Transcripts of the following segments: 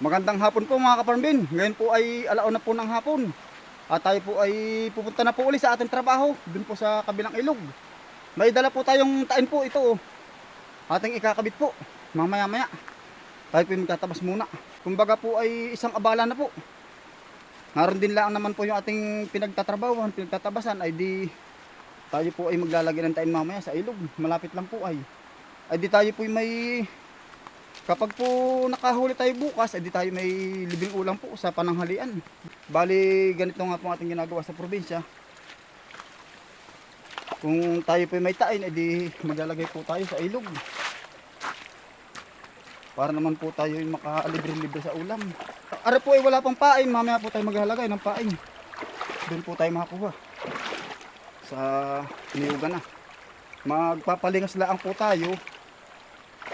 Magandang hapon po mga kaparmbin. Ngayon po ay alaon na po ng hapon. At tayo po ay pupunta na po uli sa ating trabaho. Dun po sa kabilang ilog. May dala po tayong tain po ito. oh. Ating ikakabit po. Mamaya maya. Tayo po magtatabas muna. Kumbaga po ay isang abala na po. Naroon din lang naman po yung ating pinagtatrabahuhan, pinagtatabasan ay di tayo po ay maglalagay ng tain mamaya sa ilog. Malapit lang po ay. Ay di tayo po ay may Kapag po nakahuli tayo bukas, edi tayo may libreng ulam po sa pananghalian. Bali, ganito nga po ang ating ginagawa sa probinsya. Kung tayo po may tain, edi maglalagay po tayo sa ilog. Para naman po tayo yung makalibre-libre sa ulam. Ara po ay wala pang pain, mamaya po tayo maglalagay ng pain. Doon po tayo makakuha. Sa niyugan na. Magpapalingas lang po tayo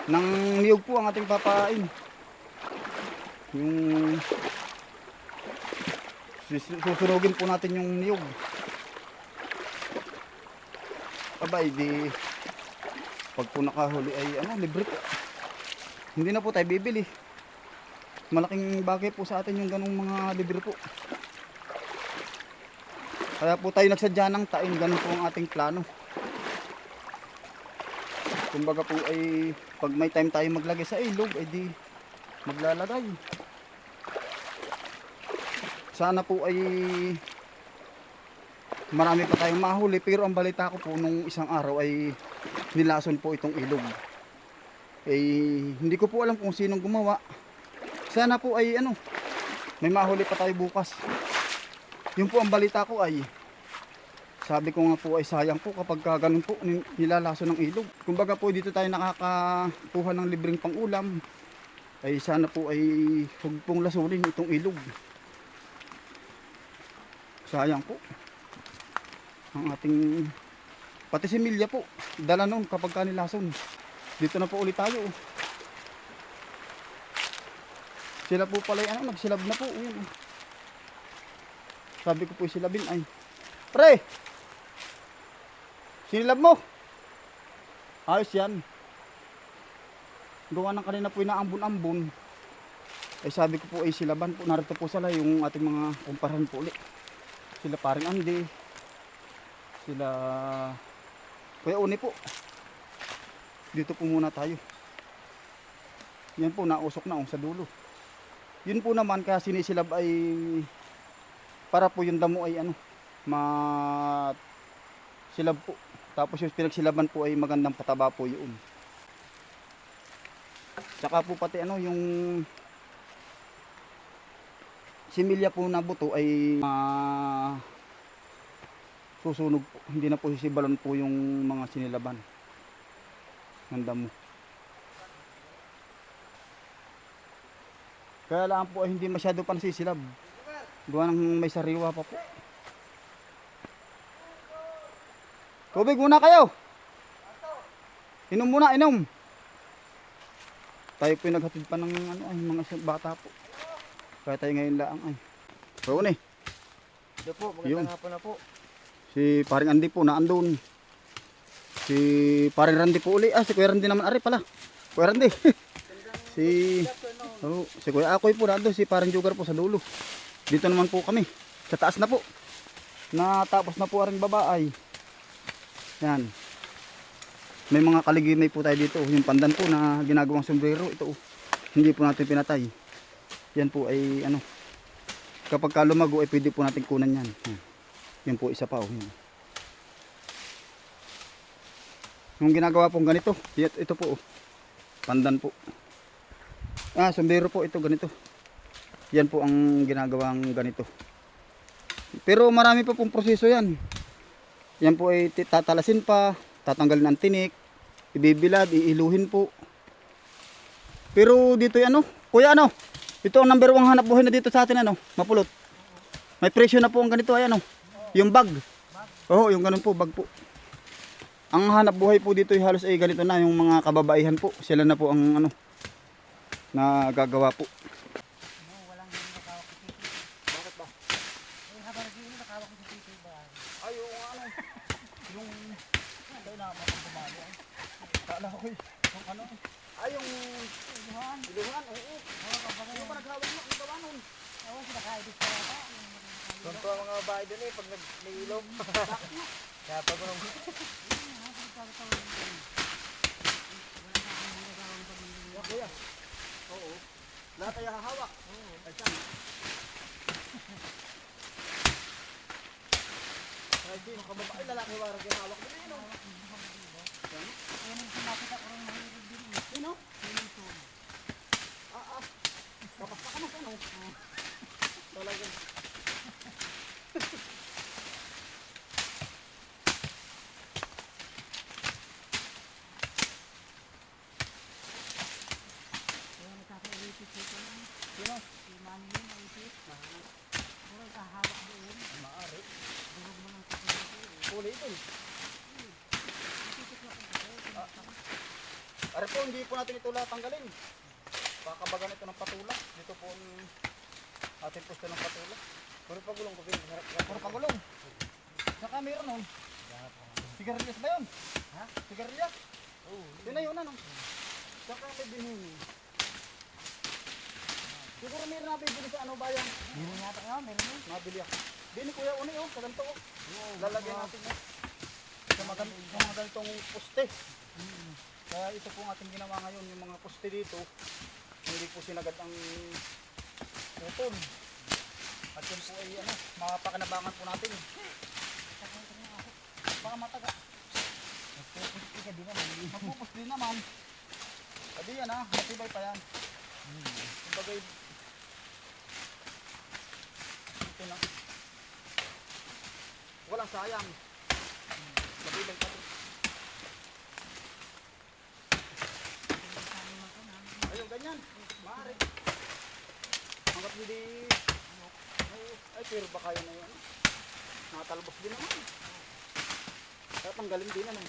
ng niyog po ang ating papain. Yung sus- susunugin po natin yung niyog. Abay, di pag po nakahuli ay ano, libre po. Hindi na po tayo bibili. Malaking bagay po sa atin yung ganong mga libre po. Kaya po tayo nagsadya ng tain, ganun po ang ating plano. Kumbaga po ay pag may time tayo maglagay sa ilog, ay di maglalagay. Sana po ay marami pa tayong mahuli pero ang balita ko po nung isang araw ay nilason po itong ilog. Eh hindi ko po alam kung sinong gumawa. Sana po ay ano may mahuli pa tayo bukas. Yun po ang balita ko ay sabi ko nga po ay sayang po kapag ka ganun po ni- nilalaso ng ilog. Kumbaga po dito tayo nakakakuha ng libreng pangulam. Ay sana po ay huwag pong lasunin itong ilog. Sayang po. Ang ating pati si Milya po dala noon kapag ka nilason. Dito na po ulit tayo. Sila po pala ano, nagsilab na po. Yun. Sabi ko po silabin ay. Pre! Sinilab mo. Ayos yan. Gawa ng kanina po inaambon-ambon. Ay sabi ko po ay silaban po. Narito po sila yung ating mga kumparahan po ulit. Sila paring Andy. Sila Kuya Uni po. Dito po muna tayo. Yan po nausok na oh, sa dulo. Yun po naman kaya sinisilab ay para po yung damo ay ano ma silab po. Tapos yung pinagsilaban po ay magandang pataba po yun. Tsaka po pati ano yung similya po na buto ay ma susunog po. Hindi na po sisibalon po yung mga sinilaban. Ganda mo. Kaya lang po ay hindi masyado pa nasisilab. Gawa ng may sariwa pa po. Tubig muna kayo. Inom muna, inom. Tayo po naghatid pa ng ano, ay, mga bata po. Kaya tayo ngayon lang ay. So, ni. Ito po, magandang hapon na po. Si paring Andy po na andun. Si paring Randy po uli. Ah, si Kuya Randy naman. Ari pala. Kuya Randy. si oh, si Kuya Akoy po nandun. Si paring Jugar po sa dulo. Dito naman po kami. Sa taas na po. Natapos na po aring babaay. Yan. May mga kaligimay po tayo dito. Yung pandan po na ginagawang sombrero. Ito oh. Hindi po natin pinatay. Yan po ay ano. Kapag ka lumago ay pwede po natin kunan yan. Yan. Yan po isa pa oh. Yan. Yung ginagawa pong ganito, ito, ito po oh. Pandan po. Ah, sombrero po ito ganito. Yan po ang ginagawang ganito. Pero marami pa pong proseso yan. Yan po ay tatalasin pa, tatanggalin ang tinik, ibibilad, iiluhin po. Pero dito ano, kuya ano, ito ang number one hanap buhay na dito sa atin ano, mapulot. May presyo na po ang ganito ay ano, yung bag. Oo, yung ganun po, bag po. Ang hanap buhay po dito ay halos ay ganito na, yung mga kababaihan po. Sila na po ang ano, na gagawa po. Yung, kaya na, matang dumali ay. Kala ko, yung ano, ay yung Iluhan. Iluhan, oo. Oo, kapag Ano ba naghawak mo? Ang gawa nun? Oo, sila kaibig pa yata. Doon po ang mga bahay doon eh, pag nag- may ilog. Bakit nga? Kaya pag nung Yan, kuya. Oo. Lahat ay hahawak. Oo. Ay, saan? Ay, di, makababa. Ay, lalaki warang ginahawak mo din, oh. Yan. Yan ang sumakit ako rin mahilig din eh. Sino? Ah, ah. Kapasta ka na sa ano? Talagang. Kaya nagkakailipit dito lang. Sino? Si Manny yun, naipit. Pero kahawak doon. Maari. Durog mo ng kapatid ko eh. Puli ito. eh. Natitiklop ako kasi. Ari po, hindi po natin ito lahat tanggalin. Kakabagan ito ng patula. Dito po ang ating pusto ng patula. puro pagulong ko pinag Puro pagulong. Saka meron nun. Sigarilyas ba yun? Ha? Sigarilyas? Oo. Yun na yun ano. Saka may binhini. Siguro meron na bibili sa ano bayan. Meron yata nga, meron yun. Nabili ako. Bini kuya uni oh, sa ganito oh. Lalagyan natin oh. Sa mga, gan- sa mga ganitong poste. Kaya ito po ang ating ginawa ngayon, yung mga poste dito, hindi po sinagad ang putol. At yun po ay ano, mapakinabangan po natin. Baka mataga. Nagpupusti ka din naman. Magpupus din naman. Adi yan ha, matibay pa yan. Kumbaga, ito na. Walang sayang. Matibay pa ganyan. Maaari. Hanggat hindi... Ay, pero baka yan ay ano. Nakatalbos din naman. Kaya tanggalin din ano.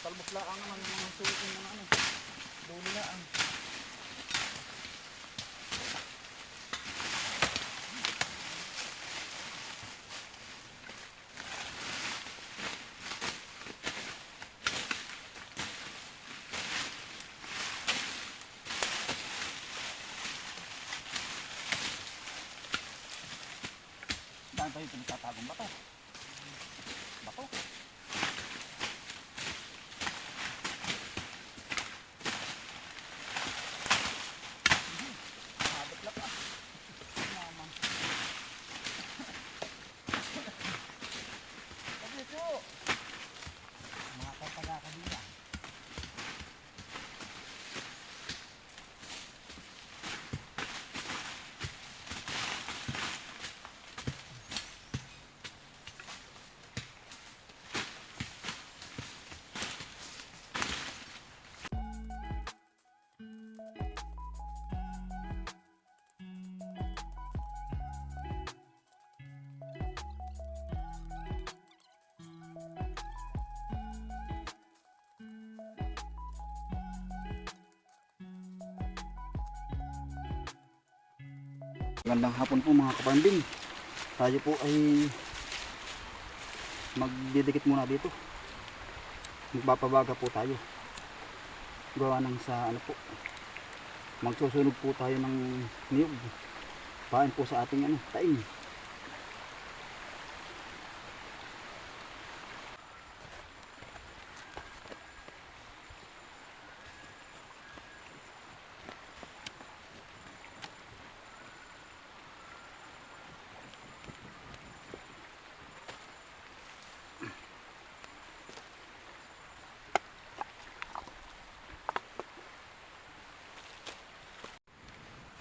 Talbos lang naman yung mga sulit ng mga ano. Saan tayo pinagtatagong bato? Bato? Magandang hapon po mga kaparmbin. Tayo po ay magdidikit muna dito. Magpapabaga po tayo. Gawa ng sa ano po. Magsusunog po tayo ng niyog. Pain po sa ating ano, taing.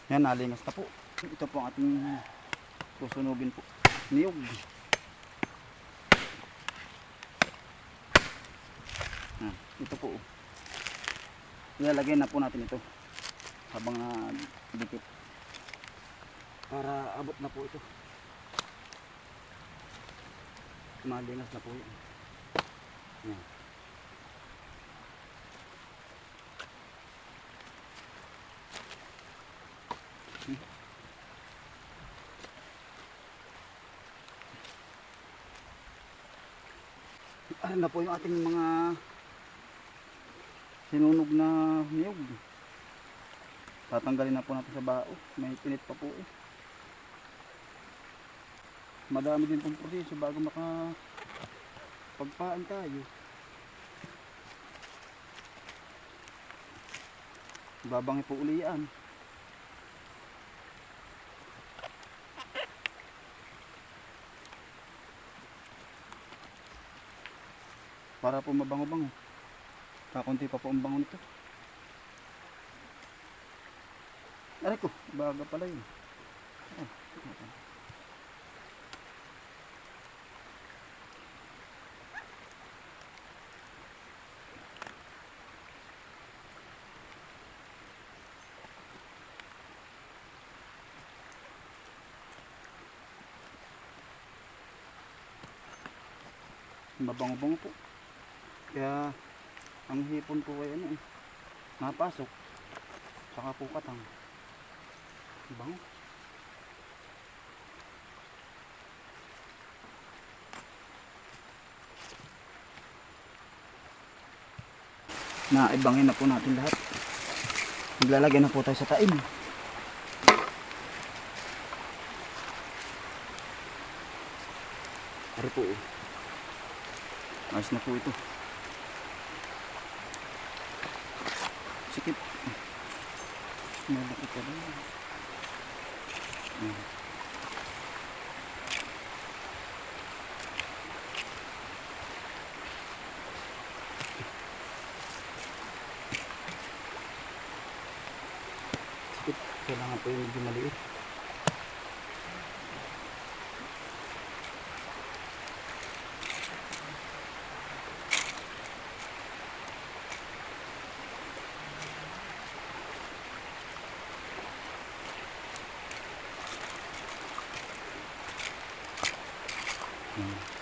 Yan, nalingas na po. Ito po ang ating susunugin po. Niyog. Ah, ito po. Ilalagay na po natin ito. Habang uh, dikit. Para abot na po ito. Malingas na po yan. Yan. Ano na po yung ating mga sinunog na niyog. Tatanggalin na po natin sa bao. May pinit pa po eh. Madami din pong proseso bago maka pagpaan tayo. Babangi po uli yan. Para po mabango-bango. Kakunti pa po ang bango nito. Aray ko, baga pala yun. Mabango-bango po. Kaya ang hipon po ay ano eh, napasok. Saka po katang. Bango. Naibangin na po natin lahat. Maglalagay na po tayo sa taim. Ari po oh. Ayos na po ito. Sikip. Malaki ka rin. Ayan. Ayan.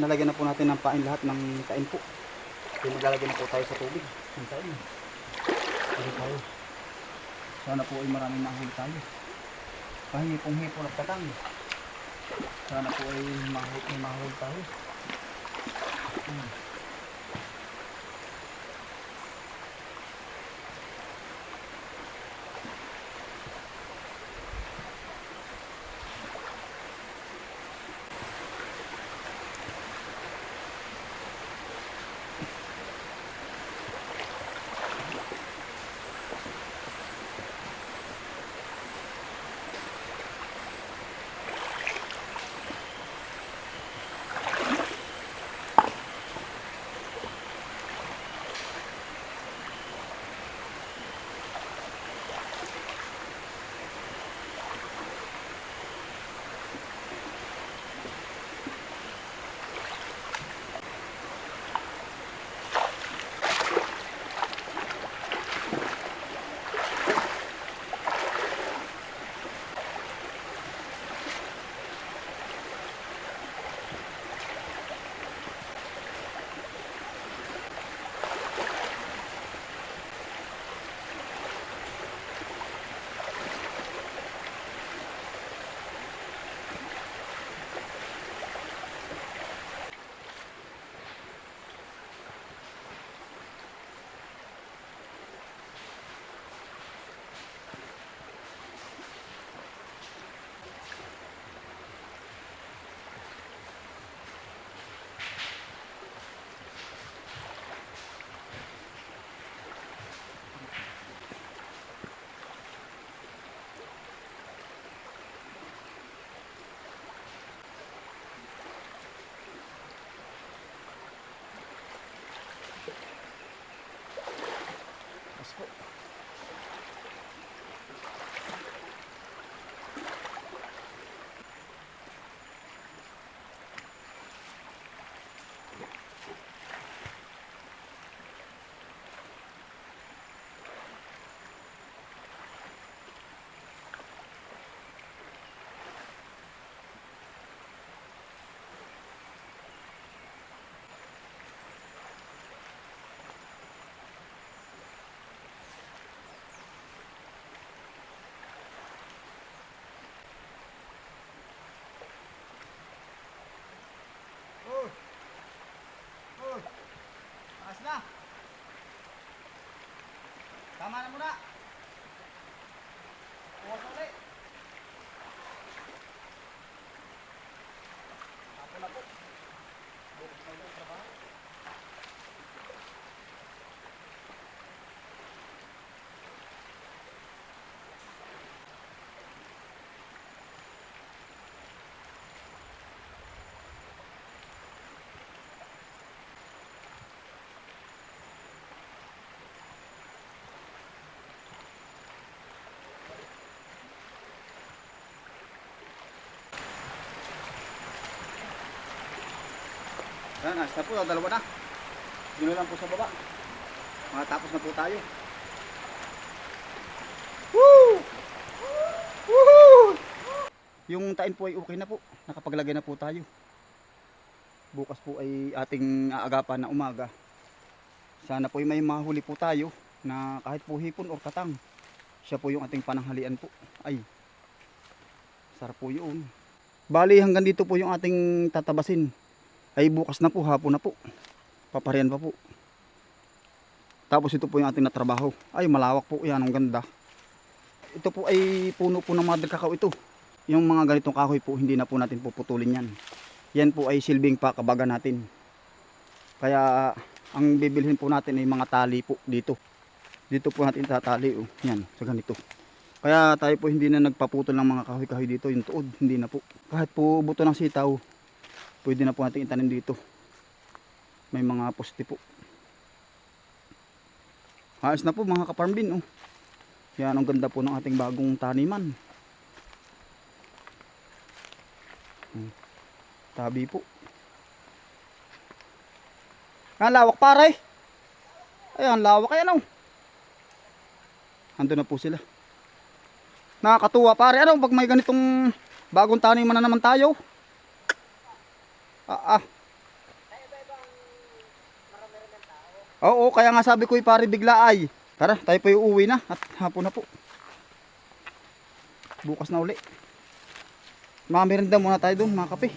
Nalagyan na po natin ng pain lahat ng kain po. Kaya maglalagay na po tayo sa tubig. Ang kain. Sige tayo. Sana po ay maraming mahuli tayo. Pahipong hipo na patang. Sana po ay mahuli, mahuli tayo. Hmm. Tama na muna. Bukas ulit. Ako na po. Bukas na ulit ang trabaho. Ayan, ayos na po, dalawa na. Yun lang po sa baba. Makatapos na po tayo. Woo! Woo! Yung tain po ay okay na po. Nakapaglagay na po tayo. Bukas po ay ating aagapan na umaga. Sana po ay may mahuli po tayo na kahit po hipon o katang. Siya po yung ating pananghalian po. Ay, sarap po yun. Bali hanggang dito po yung ating tatabasin ay bukas na po, hapon na po. Paparian pa po. Tapos ito po yung ating natrabaho. Ay, malawak po yan, ang ganda. Ito po ay puno po ng mother cacao ito. Yung mga ganitong kahoy po, hindi na po natin puputulin yan. Yan po ay silbing pakabaga natin. Kaya, ang bibilhin po natin ay mga tali po dito. Dito po natin tatali, oh. Yan, sa ganito. Kaya tayo po hindi na nagpaputol ng mga kahoy-kahoy dito, yung tuod, hindi na po. Kahit po buto ng sitaw, pwede na po natin itanim dito. May mga poste po. Ayos na po mga kaparm bin oh. yan ang ganda po ng ating bagong taniman. Hmm. tabi po. Ang lawak pare. Ayan lawak. Ayan oh. ando na po sila. Nakakatuwa pare. Ano pag may ganitong bagong taniman na naman tayo Ah, ah. Oo, kaya nga sabi ko pare bigla ay. Tara, tayo po uuwi na at hapon na po. Bukas na uli. Mga muna tayo doon, mga kape.